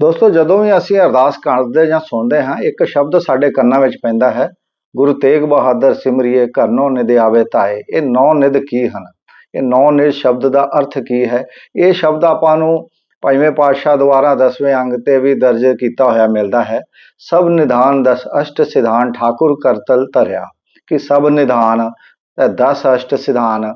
ਦੋਸਤੋ, ਜਦੋਂ ਵੀ ਅਸੀਂ ਅਰਦਾਸ ਕਰਦੇ ਜਾਂ ਸੁਣਦੇ ਹਾਂ, ਇੱਕ ਸ਼ਬਦ ਸਾਡੇ ਕੰਨਾਂ ਵਿੱਚ ਪੈਂਦਾ ਹੈ, ਗੁਰੂ ਤੇਗ ਬਹਾਦਰ ਸਿਮਰਿਏ ਕਰਨੋ ਨਿਦ ਆਵੇ ਤਾਏ, ਇਹ ਨੌ ਨਿਦ ਕੀ ਹਨ? ਇਹ ਨੌ ਨਿਦ ਸ਼ਬਦ ਦਾ ਅਰਥ ਕੀ ਹੈ? ਇਹ ਸ਼ਬਦ ਆਪਾਂ ਨੂੰ ਪੰਜਵੇਂ ਪਾਤਸ਼ਾਹ ਦੁਆਰਾ 10ਵੇਂ ਅੰਗ ਤੇ ਵੀ ਦਰਜ ਕੀਤਾ ਹੋਇਆ ਮਿਲਦਾ ਹੈ, ਸਭ ਨਿਧਾਨ ਦਸ ਅਸ਼ਟ ਸਿਧਾਨ ਠਾਕੁਰ ਕਰਤਲ ਧਰਿਆ। ਕਿ ਸਭ ਨਿਧਾਨ 10 ਅਸ਼ਟ ਸਿਧਾਨ,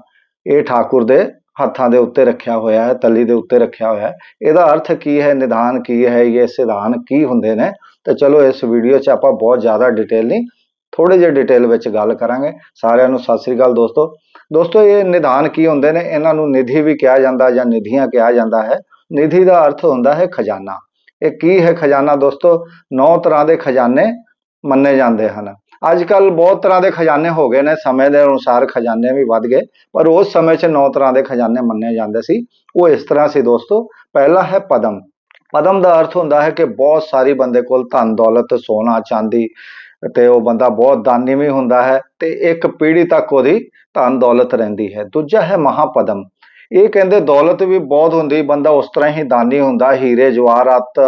ਇਹ ਠਾਕੁਰ ਦੇ ਹੱਥਾਂ ਦੇ ਉੱਤੇ ਰੱਖਿਆ ਹੋਇਆ ਹੈ, ਤਲੀ ਦੇ ਉੱਤੇ ਰੱਖਿਆ ਹੋਇਆ ਹੈ। ਇਹਦਾ ਅਰਥ ਕੀ ਹੈ, ਨਿਦਾਨ ਕੀ ਹੈ, ਇਹ ਸਿਧਾਨ ਕੀ ਹੁੰਦੇ ਨੇ? ਤੇ ਚਲੋ ਇਸ ਵੀਡੀਓ 'ਚ ਆਪਾਂ ਬਹੁਤ ਜ਼ਿਆਦਾ ਡਿਟੇਲ ਨਹੀਂ ਥੋੜੇ ਜਿਹੇ ਡਿਟੇਲ ਵਿੱਚ ਗੱਲ ਕਰਾਂਗੇ। ਸਾਰਿਆਂ ਨੂੰ ਸਤਿ ਸ੍ਰੀ ਅਕਾਲ ਦੋਸਤੋ। ਦੋਸਤੋ, ਇਹ ਨਿਦਾਨ ਕੀ ਹੁੰਦੇ ਨੇ? ਇਹਨਾਂ ਨੂੰ ਨਿਧੀ ਵੀ ਕਿਹਾ ਜਾਂਦਾ ਜਾਂ ਨਿਧੀਆਂ ਕਿਹਾ ਜਾਂਦਾ ਹੈ। ਨਿਧੀ ਦਾ ਅਰਥ ਹੁੰਦਾ ਹੈ ਖਜ਼ਾਨਾ। ਇਹ ਕੀ ਹੈ ਖਜ਼ਾਨਾ ਦੋਸਤੋ? ਨੌ ਤਰ੍ਹਾਂ ਦੇ ਖਜ਼ਾਨੇ ਮੰਨੇ ਜਾਂਦੇ ਹਨ। ਅੱਜ ਕੱਲ ਬਹੁਤ ਤਰ੍ਹਾਂ ਦੇ ਖਜ਼ਾਨੇ ਹੋ ਗਏ ਨੇ, ਸਮੇਂ ਦੇ ਅਨੁਸਾਰ ਖਜ਼ਾਨੇ ਵੀ ਵੱਧ ਗਏ, ਪਰ ਉਸ ਸਮੇਂ 'ਚ ਨੌ ਤਰ੍ਹਾਂ ਦੇ ਖਜ਼ਾਨੇ ਮੰਨੇ ਜਾਂਦੇ ਸੀ। ਉਹ ਇਸ ਤਰ੍ਹਾਂ ਸੀ ਦੋਸਤੋ, ਪਹਿਲਾ ਹੈ ਪਦਮ। ਪਦਮ ਦਾ ਅਰਥ ਹੁੰਦਾ ਹੈ ਕਿ ਬਹੁਤ ਸਾਰੀ ਬੰਦੇ ਕੋਲ ਧਨ, ਦੌਲਤ, ਸੋਨਾ, ਚਾਂਦੀ ਤੇ ਉਹ ਬੰਦਾ ਬਹੁਤ ਦਾਨੀ ਵੀ ਹੁੰਦਾ ਹੈ ਤੇ ਇੱਕ ਪੀੜ੍ਹੀ ਤੱਕ ਉਹਦੀ ਧਨ, ਦੌਲਤ ਰਹਿੰਦੀ ਹੈ। ਦੂਜਾ ਹੈ ਮਹਾਪਦਮ। ਇਹ ਕਹਿੰਦੇ ਦੌਲਤ ਵੀ ਬਹੁਤ ਹੁੰਦੀ, ਬੰਦਾ ਉਸ ਤਰ੍ਹਾਂ ਹੀ ਦਾਨੀ ਹੁੰਦਾ, ਹੀਰੇ ਜਵਾਹਰਾਤ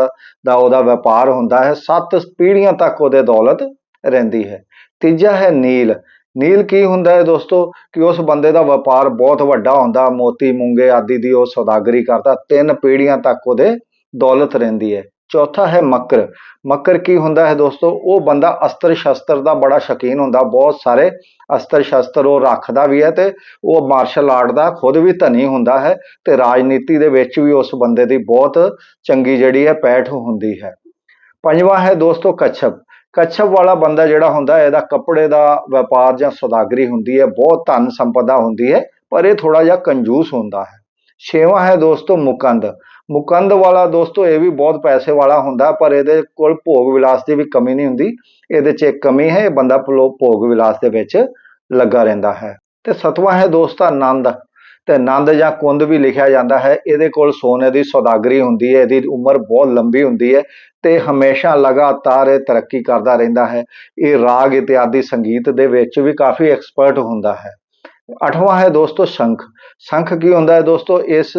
ਦਾ ਉਹਦਾ ਵਪਾਰ ਹੁੰਦਾ ਹੈ। ਸੱਤ ਪੀੜ੍ਹੀਆਂ ਤੱਕ ਉਹਦੇ ਦੌਲਤ ਰਹਿੰਦੀ ਹੈ। ਤੀਜਾ ਹੈ ਨੀਲ। ਨੀਲ ਕੀ ਹੁੰਦਾ ਹੈ ਦੋਸਤੋ? ਕਿ ਉਸ ਬੰਦੇ ਦਾ ਵਪਾਰ ਬਹੁਤ ਵੱਡਾ ਹੁੰਦਾ। ਮੋਤੀ, ਮੂੰਗੇ ਆਦਿ ਦੀ ਉਹ ਸੌਦਾਗਰੀ ਕਰਦਾ। ਤਿੰਨ ਪੀੜ੍ਹੀਆਂ ਤੱਕ ਉਹਦੇ ਦੌਲਤ ਰਹਿੰਦੀ ਹੈ। ਚੌਥਾ ਹੈ ਮੱਕਰ। ਮੱਕਰ ਕੀ ਹੁੰਦਾ ਹੈ ਦੋਸਤੋ? ਉਹ ਬੰਦਾ ਅਸਤਰ ਸ਼ਸਤਰ ਦਾ ਬੜਾ ਸ਼ੌਕੀਨ ਹੁੰਦਾ। ਬਹੁਤ ਸਾਰੇ ਅਸਤਰ ਸ਼ਸਤਰ ਉਹ ਰੱਖਦਾ ਵੀ ਹੈ ਤੇ ਉਹ ਮਾਰਸ਼ਲ ਆਰਟ ਦਾ ਖੁਦ ਵੀ ਧਨੀ ਹੁੰਦਾ ਹੈ ਤੇ ਰਾਜਨੀਤੀ ਦੇ ਵਿੱਚ ਵੀ ਉਸ ਬੰਦੇ ਦੀ ਬਹੁਤ ਚੰਗੀ ਜਿਹੜੀ ਹੈ, ਪੈਠ ਹੁੰਦੀ ਹੈ। ਪੰਜਵਾਂ ਹੈ ਦੋਸਤੋ, ਕੱਛਪ। ਕੱਛਪ ਵਾਲਾ ਬੰਦਾ ਜਿਹੜਾ ਹੁੰਦਾ ਇਹਦਾ ਕੱਪੜੇ ਦਾ ਵਪਾਰ ਜਾਂ ਸੌਦਾਗਰੀ ਹੁੰਦੀ ਹੈ, ਬਹੁਤ ਧਨ ਸੰਪਦਾ ਹੁੰਦੀ ਹੈ, ਪਰ ਇਹ ਥੋੜਾ ਜਿਹਾ ਕੰਜੂਸ ਹੁੰਦਾ ਹੈ। ਛੇਵਾਂ ਹੈ ਦੋਸਤੋ ਮੁਕੰਦ। ਮੁਕੰਦ ਵਾਲਾ ਦੋਸਤੋ ਇਹ ਵੀ ਬਹੁਤ ਪੈਸੇ ਵਾਲਾ ਹੁੰਦਾ, ਪਰ ਇਹਦੇ ਕੋਲ ਭੋਗ ਵਿਲਾਸ ਦੀ ਵੀ ਕਮੀ ਨਹੀਂ ਹੁੰਦੀ। ਇਹਦੇ 'ਚ ਇੱਕ ਕਮੀ ਹੈ, ਇਹ ਬੰਦਾ ਭੋਗ ਵਿਲਾਸ ਦੇ ਵਿੱਚ ਲੱਗਾ ਰਹਿੰਦਾ ਹੈ। ਤੇ ਸਤਵਾਂ ਹੈ ਦੋਸਤਾ ਆਨੰਦ। ਤੇ ਆਨੰਦ ਜਾਂ ਕੁੰਦ ਵੀ ਲਿਖਿਆ ਜਾਂਦਾ ਹੈ। ਇਹਦੇ ਕੋਲ ਸੋਨੇ ਦੀ ਸੌਦਾਗਰੀ ਹੁੰਦੀ ਹੈ, ਇਹਦੀ ਉਮਰ ਬਹੁਤ ਲੰਬੀ ਹੁੰਦੀ ਹੈ ਤੇ ਹਮੇਸ਼ਾ ਲਗਾਤਾਰ ਇਹ ਤਰੱਕੀ ਕਰਦਾ ਰਹਿੰਦਾ ਹੈ। ਇਹ ਰਾਗ ਇਤਿਆਦੀ ਸੰਗੀਤ ਦੇ ਵਿੱਚ ਵੀ ਕਾਫੀ ਐਕਸਪਰਟ ਹੁੰਦਾ ਹੈ। ਅਠਵਾਂ ਹੈ ਦੋਸਤੋ ਸ਼ੰਖ। ਸ਼ੰਖ ਕੀ ਹੁੰਦਾ ਹੈ ਦੋਸਤੋ? ਇਸ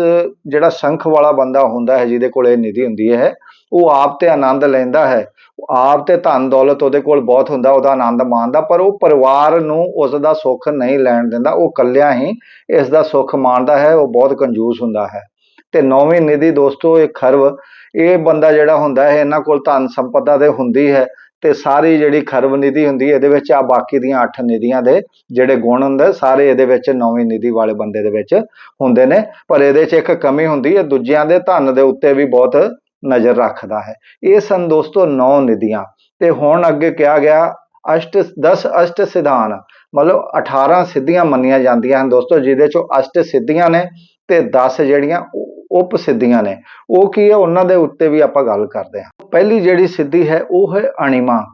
ਜਿਹੜਾ ਸ਼ੰਖ ਵਾਲਾ ਬੰਦਾ ਹੁੰਦਾ ਹੈ ਜਿਹਦੇ ਕੋਲ ਇਹ ਨਿਧੀ ਹੁੰਦੀ ਹੈ, ਉਹ ਆਪ ਤੇ ਆਨੰਦ ਲੈਂਦਾ ਹੈ। ਆਪ ਤੇ ਧਨ ਦੌਲਤ ਉਹਦੇ ਕੋਲ ਬਹੁਤ ਹੁੰਦਾ, ਉਹਦਾ ਆਨੰਦ ਮਾਣਦਾ, ਪਰ ਉਹ ਪਰਿਵਾਰ ਨੂੰ ਉਸ ਦਾ ਸੁੱਖ ਨਹੀਂ ਲੈਣ ਦਿੰਦਾ, ਉਹ ਕੱਲਿਆਂ ਹੀ ਇਸ ਦਾ ਸੁੱਖ ਮਾਣਦਾ ਹੈ, ਉਹ ਬਹੁਤ ਕੰਜੂਸ ਹੁੰਦਾ ਹੈ। ਤੇ ਨੌਵੀਂ ਨਿਧੀ ਦੋਸਤੋ, ਇਹ ਖਰਵ, ਇਹ ਬੰਦਾ ਜਿਹੜਾ ਹੁੰਦਾ ਹੈ, ਇਹਨਾਂ ਕੋਲ ਧਨ ਸੰਪਦਾ ਤੇ ਹੁੰਦੀ ਹੈ, ਤੇ ਸਾਰੀ ਜਿਹੜੀ ਖਰਵ ਨਿਧੀ ਹੁੰਦੀ ਇਹਦੇ ਵਿੱਚ ਆ ਬਾਕੀ ਦੀਆਂ 8 ਨਿਧੀਆਂ ਦੇ ਜਿਹੜੇ ਗੁਣ ਹੁੰਦੇ, ਸਾਰੇ ਇਹਦੇ ਵਿੱਚ ਨੌਵੀਂ ਨਿਧੀ ਵਾਲੇ ਬੰਦੇ ਦੇ ਵਿੱਚ ਹੁੰਦੇ ਨੇ, ਪਰ ਇਹਦੇ 'ਚ ਇੱਕ ਕਮੀ ਹੁੰਦੀ ਹੈ, ਦੂਜਿਆਂ ਦੇ ਧਨ ਦੇ ਉੱਤੇ ਵੀ ਬਹੁਤ ਨਜ਼ਰ ਰੱਖਦਾ ਹੈ। ਇਹ ਸਨ ਦੋਸਤੋ ਨੌ ਨਿਧੀਆਂ। ਤੇ ਹੁਣ ਅੱਗੇ ਕਿਹਾ ਗਿਆ, ਅਸ਼ਟ 10 ਅਸ਼ਟ ਸਿਧਾਨ ਮਤਲਬ 18 ਸਿੱਧੀਆਂ ਮੰਨੀਆਂ ਜਾਂਦੀਆਂ ਹਨ ਦੋਸਤੋ, ਜਿਹਦੇ ਚੋਂ ਅਸ਼ਟ ਸਿੱਧੀਆਂ ਨੇ ਤੇ 10 ਜਿਹੜੀਆਂ ਉਪ ਸਿੱਧੀਆਂ ਨੇ। ਉਹ ਕੀ ਹੈ? ਉਹਨਾਂ ਦੇ ਉੱਤੇ ਵੀ ਆਪਾਂ ਗੱਲ ਕਰਦੇ ਹਾਂ। ਪਹਿਲੀ ਜਿਹੜੀ ਸਿੱਧੀ ਹੈ, ਉਹ ਹੈ ਅਣਿਮਾ।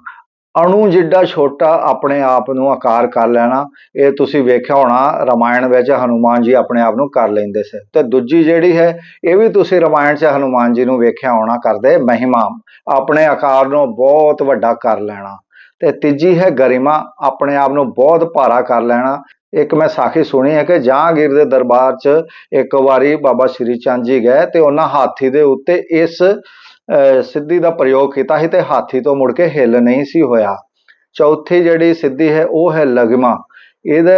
ਅਣੂ ਜਿੱਡਾ ਛੋਟਾ ਆਪਣੇ ਆਪ ਨੂੰ ਆਕਾਰ ਕਰ ਲੈਣਾ, ਇਹ ਤੁਸੀਂ ਵੇਖਿਆ ਹੋਣਾ, ਰਮਾਇਣ ਵਿੱਚ ਹਨੂਮਾਨ ਜੀ ਆਪਣੇ ਆਪ ਨੂੰ ਕਰ ਲੈਂਦੇ ਸੀ। ਤੇ ਦੂਜੀ ਜਿਹੜੀ ਹੈ, ਇਹ ਵੀ ਤੁਸੀਂ ਰਮਾਇਣ 'ਚ ਹਨੂਮਾਨ ਜੀ ਨੂੰ ਵੇਖਿਆ ਹੋਣਾ ਕਰਦੇ, ਮਹਿਮਾ, ਆਪਣੇ ਆਕਾਰ ਨੂੰ ਬਹੁਤ ਵੱਡਾ ਕਰ ਲੈਣਾ। ਤੇ ਤੀਜੀ ਹੈ ਗਰਿਮਾ, ਆਪਣੇ ਆਪ ਨੂੰ ਬਹੁਤ ਭਾਰਾ ਕਰ ਲੈਣਾ। ਇੱਕ ਮੈਂ ਸਾਖੀ ਸੁਣੀ ਹੈ ਕਿ ਜਹਾਂਗੀਰ ਦੇ ਦਰਬਾਰ 'ਚ ਇੱਕ ਵਾਰੀ ਬਾਬਾ ਸ਼੍ਰੀ ਚੰਦ ਜੀ ਗਏ ਤੇ ਉਹਨਾਂ ਹਾਥੀ ਦੇ ਉੱਤੇ ਇਸ ਸਿੱਧੀ ਦਾ ਪ੍ਰਯੋਗ ਕੀਤਾ ਸੀ ਤੇ ਹਾਥੀ ਤੋਂ ਮੁੜ ਕੇ ਹਿੱਲ ਨਹੀਂ ਸੀ ਹੋਇਆ। ਚੌਥੀ ਜਿਹੜੀ ਸਿੱਧੀ ਹੈ, ਉਹ ਹੈ ਲਗਮਾ। ਇਹਦੇ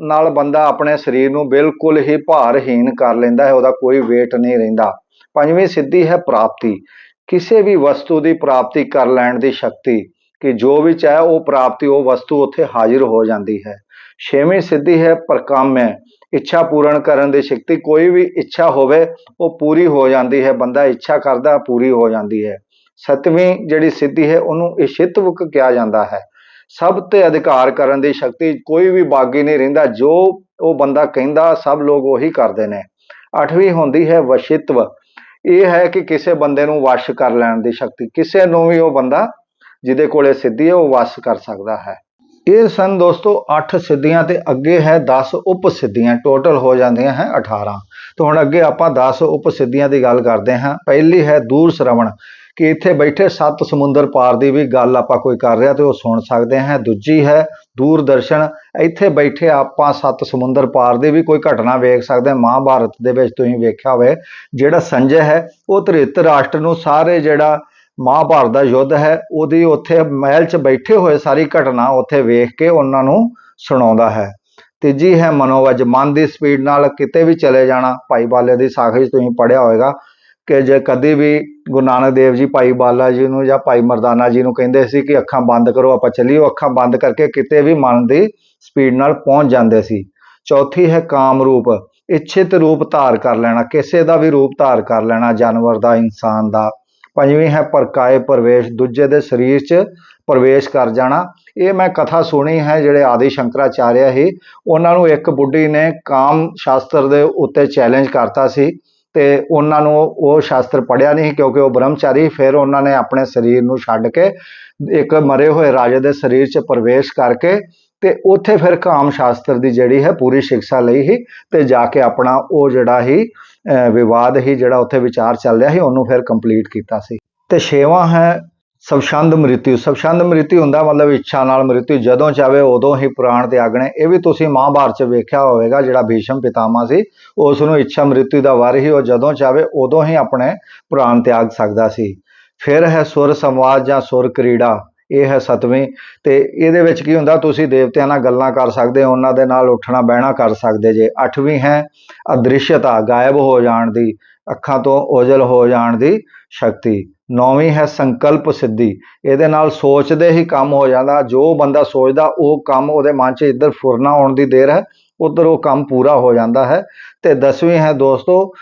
ਨਾਲ ਬੰਦਾ ਆਪਣੇ ਸਰੀਰ ਨੂੰ ਬਿਲਕੁਲ ਹੀ ਭਾਰਹੀਣ ਕਰ ਲੈਂਦਾ ਹੈ, ਉਹਦਾ ਕੋਈ weight ਨਹੀਂ ਰਹਿੰਦਾ। ਪੰਜਵੀਂ ਸਿੱਧੀ ਹੈ ਪ੍ਰਾਪਤੀ। ਕਿਸੇ ਵੀ ਵਸਤੂ ਦੀ ਪ੍ਰਾਪਤੀ ਕਰ ਲੈਣ ਦੀ ਸ਼ਕਤੀ। ਕਿ ਜੋ ਵੀ ਚਾਹੇ ਉਹ ਪ੍ਰਾਪਤੀ, ਉਹ ਵਸਤੂ ਉੱਥੇ ਹਾਜ਼ਰ ਹੋ ਜਾਂਦੀ ਹੈ। ਛੇਵੀਂ ਸਿੱਧੀ ਹੈ ਪ੍ਰਕਾਮਯ ਇੱਛਾ ਪੂਰਨ ਕਰਨ ਦੀ ਸ਼ਕਤੀ ਕੋਈ ਵੀ ਇੱਛਾ ਹੋਵੇ, ਉਹ ਪੂਰੀ ਹੋ ਜਾਂਦੀ ਹੈ। ਬੰਦਾ ਇੱਛਾ ਕਰਦਾ, ਪੂਰੀ ਹੋ ਜਾਂਦੀ ਹੈ। ਸਤਵੀਂ ਜਿਹੜੀ ਸਿੱਧੀ ਹੈ, ਉਹਨੂੰ ਇਸ਼ਿਤਵਕ ਕਿਹਾ ਜਾਂਦਾ ਹੈ। ਸਭ ਤੇ ਅਧਿਕਾਰ ਕਰਨ ਦੀ ਸ਼ਕਤੀ ਕੋਈ ਵੀ ਬਾਗੀ ਨਹੀਂ ਰਹਿੰਦਾ। ਜੋ ਉਹ ਬੰਦਾ ਕਹਿੰਦਾ, ਸਭ ਲੋਕ ਉਹੀ ਕਰਦੇ ਨੇ। ਅੱਠਵੀਂ ਹੁੰਦੀ ਹੈ, ਵਸ਼ਿਤਵ। ਇਹ ਹੈ ਕਿ ਕਿਸੇ ਬੰਦੇ ਨੂੰ ਵਸ਼ ਕਰ ਲੈਣ ਦੀ ਸ਼ਕਤੀ। ਕਿਸੇ ਨੂੰ ਵੀ ਉਹ ਬੰਦਾ ਜਿਹਦੇ ਕੋਲੇ ਸਿੱਧੀ ਹੈ, ਉਹ ਵਸ਼ ਕਰ ਸਕਦਾ ਹੈ। ਇਹ ਸਨ ਦੋਸਤੋ 8 ਸਿੱਧੀਆਂ ਤੇ ਅੱਗੇ ਹੈ 10 ਉਪ ਸਿੱਧੀਆਂ। ਟੋਟਲ ਹੋ ਜਾਂਦੀਆਂ ਹੈ 18 ਤਾਂ ਹੁਣ ਅੱਗੇ ਆਪਾਂ 10 ਉਪ ਸਿੱਧੀਆਂ ਦੀ ਗੱਲ ਕਰਦੇ ਹਾਂ। ਪਹਿਲੀ ਹੈ ਦੂਰ ਸ਼ਰਵਣ, ਕਿ ਇੱਥੇ ਬੈਠੇ ਸੱਤ ਸਮੁੰਦਰ ਪਾਰ ਦੀ ਵੀ ਗੱਲ ਆਪਾਂ ਕੋਈ ਕਰ ਰਿਹਾ ਤੇ ਉਹ ਸੁਣ ਸਕਦੇ ਹਾਂ। ਦੂਜੀ ਹੈ ਦੂਰਦਰਸ਼ਨ, ਇੱਥੇ ਬੈਠੇ ਆਪਾਂ ਸੱਤ ਸਮੁੰਦਰ ਪਾਰ ਦੀ ਵੀ ਕੋਈ ਘਟਨਾ ਵੇਖ ਸਕਦੇ ਹਾਂ। ਮਹਾਭਾਰਤ ਦੇ ਵਿੱਚ ਤੁਸੀਂ ਵੇਖਿਆ ਹੋਵੇ, ਜਿਹੜਾ ਸੰਜੇ ਹੈ, ਉਹ ਧ੍ਰਿਤ ਰਾਸ਼ਟਰ ਨੂੰ ਸਾਰੇ ਜਿਹੜਾ ਮਹਾਭਾਰਤ ਦਾ ਯੁੱਧ ਹੈ, ਉਹਦੀ ਉੱਥੇ ਮਹਿਲ 'ਚ ਬੈਠੇ ਹੋਏ ਸਾਰੀ ਘਟਨਾ ਉੱਥੇ ਵੇਖ ਕੇ ਉਹਨਾਂ ਨੂੰ ਸੁਣਾਉਂਦਾ ਹੈ। ਤੀਜੀ ਹੈ ਮਨੋਵਜ ਮਨ ਦੀ ਸਪੀਡ ਨਾਲ ਕਿਤੇ ਵੀ ਚਲੇ ਜਾਣਾ, ਭਾਈ ਬਾਲੇ ਦੀ ਸਾਖੀ ਤੁਸੀਂ ਪੜ੍ਹਿਆ ਹੋਵੇਗਾ ਕਿ ਜੇ ਕਦੀ ਵੀ ਗੁਰੂ ਨਾਨਕ ਦੇਵ ਜੀ ਭਾਈ ਬਾਲਾ ਜੀ ਨੂੰ ਜਾਂ ਭਾਈ ਮਰਦਾਨਾ ਜੀ ਨੂੰ ਕਹਿੰਦੇ ਸੀ ਕਿ ਅੱਖਾਂ ਬੰਦ ਕਰੋ, ਆਪਾਂ ਚੱਲੀਏ ਅੱਖਾਂ ਬੰਦ ਕਰਕੇ ਕਿਤੇ ਵੀ ਮਨ ਦੀ ਸਪੀਡ ਨਾਲ ਪਹੁੰਚ ਜਾਂਦੇ ਸੀ। ਚੌਥੀ ਹੈ ਕਾਮ ਰੂਪ, ਇੱਛਿਤ ਰੂਪ ਧਾਰ ਕਰ ਲੈਣਾ, ਕਿਸੇ ਦਾ ਵੀ ਰੂਪ ਧਾਰ ਕਰ ਲੈਣਾ, ਜਾਨਵਰ ਦਾ, ਇਨਸਾਨ ਦਾ ਪੰਜਵੀਂ ਹੈ ਪਰਕਾਏ ਪ੍ਰਵੇਸ਼, ਦੂਜੇ ਦੇ ਸਰੀਰ 'ਚ ਪ੍ਰਵੇਸ਼ ਕਰ ਜਾਣਾ। ਇਹ ਮੈਂ ਕਥਾ ਸੁਣੀ ਹੈ, ਜਿਹੜੇ ਆਦਿ ਸ਼ੰਕਰਾਚਾਰਿਆ ਸੀ ਉਹਨਾਂ ਨੂੰ ਇੱਕ ਬੁੱਢੀ ਨੇ ਕਾਮ ਸ਼ਾਸਤਰ ਦੇ ਉੱਤੇ ਚੈਲੰਜ ਕਰਤਾ ਸੀ ਤੇ ਉਹਨਾਂ ਨੂੰ ਉਹ ਸ਼ਾਸਤਰ ਪੜਿਆ ਨਹੀਂ ਕਿਉਂਕਿ ਉਹ ਬ੍ਰਹਮਚਾਰੀ, ਫਿਰ ਉਹਨਾਂ ਨੇ ਆਪਣੇ ਸਰੀਰ ਨੂੰ ਛੱਡ ਕੇ ਇੱਕ ਮਰੇ ਹੋਏ ਰਾਜੇ ਦੇ ਸਰੀਰ 'ਚ ਪ੍ਰਵੇਸ਼ ਕਰਕੇ ਤੇ ਉੱਥੇ ਫਿਰ ਕਾਮ ਸ਼ਾਸਤਰ ਦੀ ਜਿਹੜੀ ਹੈ ਪੂਰੀ ਸਿੱਖਿਆ ਲਈ ਸੀ ਤੇ ਜਾ ਕੇ ਆਪਣਾ ਉਹ ਜਿਹੜਾ ਹੀ ਵਿਵਾਦ ਹੀ ਜਿਹੜਾ ਉੱਥੇ ਵਿਚਾਰ ਚੱਲ ਰਿਹਾ ਸੀ, ਉਹਨੂੰ ਫਿਰ ਕੰਪਲੀਟ ਕੀਤਾ ਸੀ। ਤੇ ਛੇਵਾਂ ਹੈ ਸਵਛੰਦ ਮ੍ਰਿਤਿਉ ਸਵਛੰਦ ਮ੍ਰਿਤਿਉ ਹੁੰਦਾ ਮਤਲਬ ਇੱਛਾ ਨਾਲ ਮ੍ਰਿਤਿਉ ਜਦੋਂ ਚਾਵੇ ਉਦੋਂ ਹੀ ਪ੍ਰਾਣ ਤਿਆਗਣੇ ਇਹ ਵੀ ਤੁਸੀਂ ਮਹਾਭਾਰਤ 'ਚ ਵੇਖਿਆ ਹੋਵੇਗਾ ਜਿਹੜਾ ਭੀਸ਼ਮ ਪਿਤਾਮਾ ਸੀ, ਉਸ ਨੂੰ ਇੱਛਾ ਮ੍ਰਿਤਿਉ ਦਾ ਵਾਰ ਹੀ ਉਹ ਜਦੋਂ ਚਾਵੇ ਉਦੋਂ ਹੀ ਆਪਣੇ ਪ੍ਰਾਣ ਤਿਆਗ ਸਕਦਾ ਸੀ। ਫਿਰ ਹੈ ਸੁਰ ਸੰਵਾਦ ਜਾਂ ਸੁਰ ਕ੍ਰੀੜਾ ਇਹ ਹੈ ਸਤਵੀਂ। ਤੇ ਇਹਦੇ ਵਿੱਚ ਕੀ ਹੁੰਦਾ, ਤੁਸੀਂ ਦੇਵਤਿਆਂ ਨਾਲ ਗੱਲਾਂ ਕਰ ਸਕਦੇ ਹੋ, ਉਹਨਾਂ ਦੇ ਨਾਲ ਉੱਠਣਾ, ਬਹਿਣਾ ਕਰ ਸਕਦੇ ਜੇ। ਅੱਠਵੀਂ ਹੈ ਅਦ੍ਰਿਸ਼ਯਤਾ, ਗਾਇਬ ਹੋ ਜਾਣ ਦੀ, ਅੱਖਾਂ ਤੋਂ ਓਝਲ ਹੋ ਜਾਣ ਦੀ ਸ਼ਕਤੀ। ਨੌਵੀਂ ਹੈ ਸੰਕਲਪ ਸਿੱਧੀ, ਇਹਦੇ ਨਾਲ ਸੋਚਦੇ ਹੀ ਕੰਮ ਹੋ ਜਾਂਦਾ। ਜੋ ਬੰਦਾ ਸੋਚਦਾ, ਉਹ ਕੰਮ ਉਹਦੇ ਮਨ 'ਚ ਇੱਧਰ ਫੁਰਨਾ ਆਉਣ ਦੀ ਦੇਰ ਹੈ, ਉਧਰ ਉਹ ਕੰਮ ਪੂਰਾ ਹੋ ਜਾਂਦਾ ਹੈ। ਤੇ ਦਸਵੀਂ ਹੈ ਦੋਸਤੋ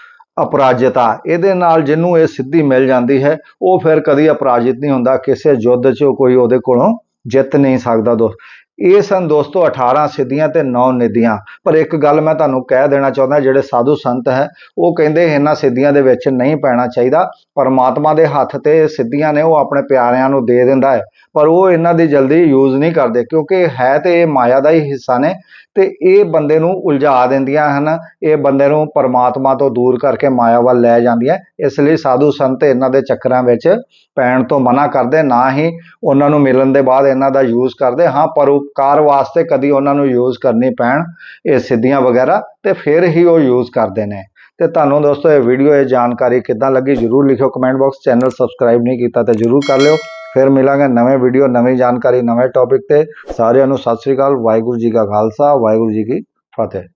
ਅਪਰਾਜਿਤਾ, ਇਹਦੇ ਨਾਲ ਜਿਹਨੂੰ ਇਹ ਸਿੱਧੀ ਮਿਲ ਜਾਂਦੀ ਹੈ, ਉਹ ਫਿਰ ਕਦੀ ਅਪਰਾਜਿਤ ਨਹੀਂ ਹੁੰਦਾ, ਕਿਸੇ ਯੁੱਧ 'ਚ ਕੋਈ ਉਹਦੇ ਕੋਲੋਂ ਜਿੱਤ ਨਹੀਂ ਸਕਦਾ ਦੋਸਤ। ਇਹ ਸਨ ਦੋਸਤੋ 18 ਸਿੱਧੀਆਂ ਤੇ 9 ਨਿਧੀਆਂ। ਪਰ ਇੱਕ ਗੱਲ ਮੈਂ ਤੁਹਾਨੂੰ ਕਹਿ ਦੇਣਾ ਚਾਹੁੰਦਾ, ਜਿਹੜੇ ਸਾਧੂ ਸੰਤ ਹੈ, ਉਹ ਕਹਿੰਦੇ ਇਹਨਾਂ ਸਿੱਧੀਆਂ ਦੇ ਵਿੱਚ ਨਹੀਂ ਪੈਣਾ ਚਾਹੀਦਾ। ਪਰਮਾਤਮਾ ਦੇ ਹੱਥ ਤੇ ਸਿੱਧੀਆਂ ਨੇ ਉਹ ਆਪਣੇ ਪਿਆਰਿਆਂ ਨੂੰ ਦੇ ਦਿੰਦਾ ਹੈ। ਪਰ ਉਹ ਇਹਨਾਂ ਦੀ ਜਲਦੀ ਯੂਜ਼ ਨਹੀਂ ਕਰਦੇ, ਕਿਉਂਕਿ ਹੈ ਤੇ ਇਹ ਮਾਇਆ ਦਾ ਹੀ ਹਿੱਸਾ ਨੇ ਤੇ ਇਹ ਬੰਦੇ ਨੂੰ ਉਲਝਾ ਦਿੰਦੀਆਂ ਹਨ। ਇਹ ਬੰਦੇ ਨੂੰ ਪਰਮਾਤਮਾ ਤੋਂ ਦੂਰ ਕਰਕੇ ਮਾਇਆ ਵੱਲ ਲੈ ਜਾਂਦੀਆਂ ਇਸ ਲਈ ਸਾਧੂ ਸੰਤ ਇਹਨਾਂ ਦੇ ਚੱਕਰਾਂ ਵਿੱਚ ਪੈਣ ਤੋਂ ਮਨਾ ਕਰਦੇ, ਨਾ ਹੀ ਉਹਨਾਂ ਨੂੰ ਮਿਲਣ ਦੇ ਬਾਅਦ ਇਹਨਾਂ ਦਾ ਯੂਜ਼ ਕਰਦੇ। ਹਾਂ, ਪਰ ਉਹ ਕਾਰ ਵਾਸਤੇ ਕਦੀ ਉਹਨਾਂ ਨੂੰ ਯੂਜ਼ ਕਰਨੀ ਪੈਣ, ਇਹ ਸਿੱਧੀਆਂ ਵਗੈਰਾ, ਤੇ ਫਿਰ ਹੀ ਉਹ ਯੂਜ਼ ਕਰਦੇ ਨੇ। ਤੇ ਤੁਹਾਨੂੰ ਦੋਸਤੋ, ਇਹ ਵੀਡੀਓ ਇਹ ਜਾਣਕਾਰੀ ਕਿੱਦਾਂ ਲੱਗੀ ਜਰੂਰ ਲਿਖਿਓ ਕਮੈਂਟ ਬਾਕਸ ਚੈਨਲ ਸਬਸਕ੍ਰਾਈਬ ਨਹੀਂ ਕੀਤਾ ਤੇ ਜਰੂਰ ਕਰ ਲਿਓ। ਫਿਰ ਮਿਲਾਂਗੇ ਨਵੇਂ ਵੀਡੀਓ ਨਵੀਂ ਜਾਣਕਾਰੀ, ਨਵੇਂ ਟੌਪਿਕ ਤੇ। ਸਾਰਿਆਂ ਨੂੰ ਸਤਿ ਸ੍ਰੀ ਅਕਾਲ, ਵਾਹਿਗੁਰੂ ਜੀ ਕਾ ਖਾਲਸਾ, ਵਾਹਿਗੁਰੂ ਜੀ ਕੀ ਫਤਿਹ।